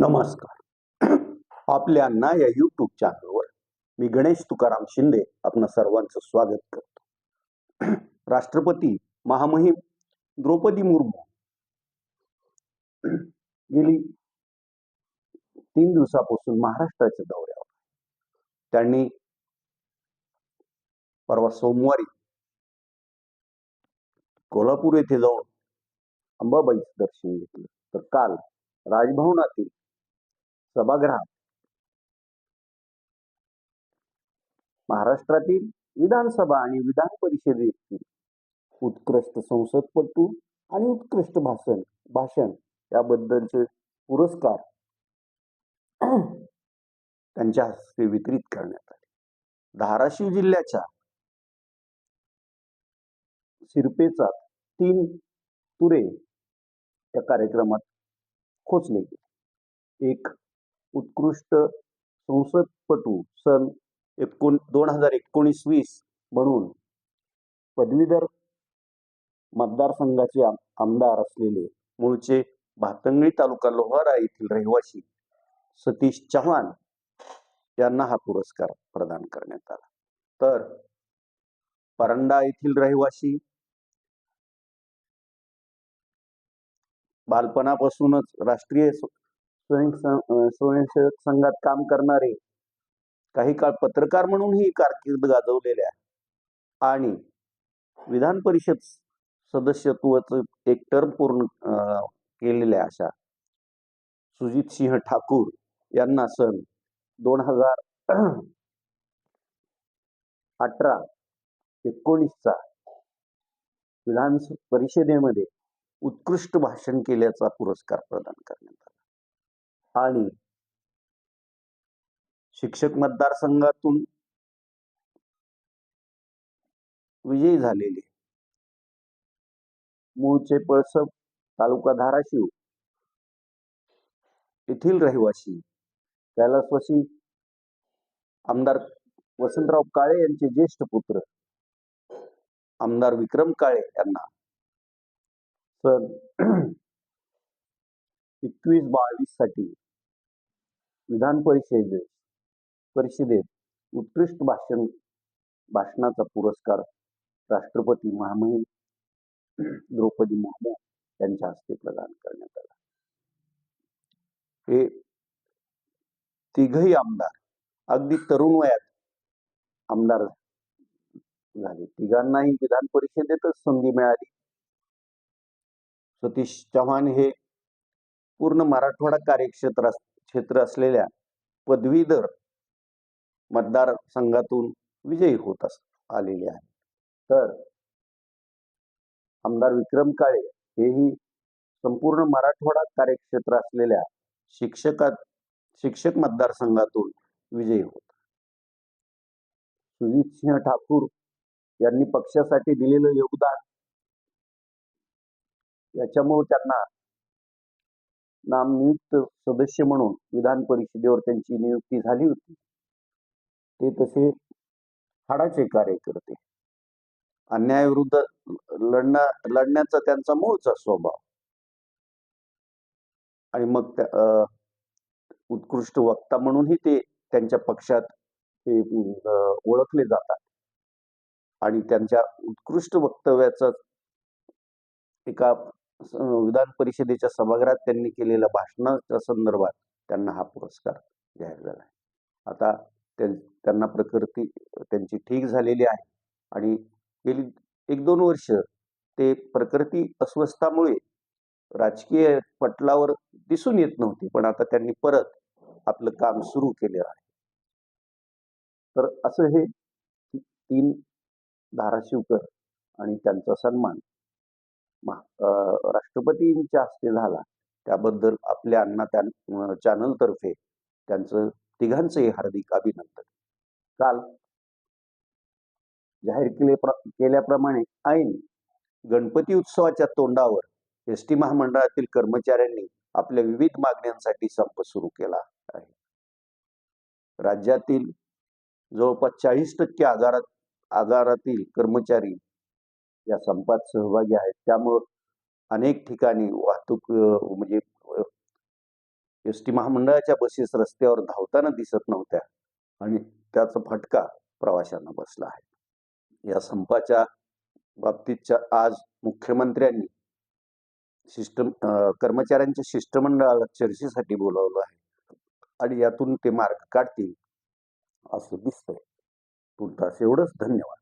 नमस्कार. आपल्या अण्णा या यूट्यूब चॅनलवर मी गणेश तुकाराम शिंदे आपण सर्वांचं स्वागत करतो. राष्ट्रपती महामहिम द्रौपदी मुर्मू. गेली तीन दिवसापासून महाराष्ट्राच्या दौऱ्यावर त्यांनी परवा सोमवारी कोल्हापूर येथे जाऊन अंबाबाईचं दर्शन घेतलं. तर काल राजभवनातील सभागृहात. महाराष्ट्रातील विधानसभा आणि विधान परिषदेतील उत्कृष्ट संसदपटू आणि उत्कृष्ट भाषण भाषण याबद्दलचे पुरस्कार त्यांच्या हस्ते वितरित करण्यात आले. धाराशिव जिल्ह्याच्या सिरपेचा तीन तुरे या कार्यक्रमात खोचले गेले. एक उत्कृष्ट संसदपटू सन एकोण दोन हजार एकोणीस वीस म्हणून पदवीधर मतदारसंघाचे आमदार असलेले मूळचे भातंगळी तालुका लोहारा येथील रहिवासी सतीश चव्हाण यांना हा पुरस्कार प्रदान करण्यात आला. तर परंडा येथील रहिवासी बालपणापासूनच राष्ट्रीय स्वयं स्वयंसेवक संघात काम करणारे काही काळ पत्रकार म्हणूनही कारकीर्द गाजवलेल्या आणि विधान परिषद सदस्यत्वाचं एक टर्म पूर्ण अं, केलेल्या अशा. सुजित सिंह ठाकूर यांना सन दोन हजार अठरा एकोणीसचा विधान परिषदेमध्ये उत्कृष्ट भाषण केल्याचा पुरस्कार प्रदान करण्यात आला. आणि शिक्षक मतदारसंघातून विजयी झालेले. मूळचे पळसप तालुका धाराशिव येथील रहिवासी कैलासवासी आमदार वसंतराव काळे यांचे ज्येष्ठ पुत्र आमदार विक्रम काळे यांना सन एकवीस बावीससाठी विधान परिषदेत परिषदेत उत्कृष्ट भाषण भाषणाचा पुरस्कार राष्ट्रपती महामहिम द्रौपदी मुर्मू यांच्या हस्ते प्रदान करण्यात आला. हे तिघही आमदार अगदी तरुण वयात आमदार झाले. तिघांनाही विधान परिषदेतच संधी मिळाली. सतीश चव्हाण हे पूर्ण मराठवाडा कार्यक्षेत्र क्षेत्र असलेल्या पदवीधर मतदारसंघातून विजयी होत अस आलेले आहे. तर आमदार विक्रम काळे हेही संपूर्ण मराठवाडा कार्यक्षेत्र असलेल्या शिक्षकात शिक्षक मतदारसंघातून विजयी होत. सुजित सिंह ठाकूर यांनी पक्षासाठी दिलेलं योगदान याच्यामुळे त्यांना नामनियुक्त सदस्य म्हणून विधान परिषदेवर त्यांची नियुक्ती झाली होती. ते तसे हाडाचे कार्यकर्ते अन्यायाविरुद्ध लढण्या लढण्याचा त्यांचा मूळचा स्वभाव. आणि मग त्या- अं, उत्कृष्ट वक्ता म्हणूनही ते त्यांच्या पक्षात ते ओळखले जातात. आणि त्यांच्या उत्कृष्ट वक्तव्याचा एका विधान परिषदेच्या सभागृहात त्यांनी केलेल्या भाषणाच्या संदर्भात त्यांना हा पुरस्कार जाहीर झाला आहे. आता त्यांना प्रकृती त्यांची ठीक झालेली आहे आणि गेली एक दोन वर्ष ते प्रकृती अस्वस्थामुळे राजकीय पटलावर दिसून येत नव्हती पण आता त्यांनी परत आपलं काम सुरू केलं आहे. तर असं हे तीन धाराशिवकर आणि त्यांचा सन्मान राष्ट्रपतींच्या हस्ते झाला. त्याबद्दल आपल्या अण्णा त्या चॅनलतर्फे त्यांचं तिघांचंही हार्दिक अभिनंदन. काल जाहीर केले केल्याप्रमाणे ऐन गणपती उत्सवाच्या तोंडावर एस टी महामंडळातील कर्मचाऱ्यांनी आपल्या विविध मागण्यांसाठी संप सुरू केला आहे. राज्यातील जवळपास चाळीस टक्के आगारात आगारातील कर्मचारी या संपात सहभागी आहेत. त्यामुळं अनेक ठिकाणी वाहतूक म्हणजे एस टी महामंडळाच्या बसेस रस्त्यावर धावताना दिसत नव्हत्या आणि त्याचा फटका प्रवाशांना बसला आहे. या संपाच्या बाबतीतच्या आज मुख्यमंत्र्यांनी शिष्ट कर्मचाऱ्यांच्या शिष्टमंडळाला चर्चेसाठी बोलावलं आहे आणि यातून ते मार्ग काढतील असं दिसतंय. तुर्तास एवढंच धन्यवाद.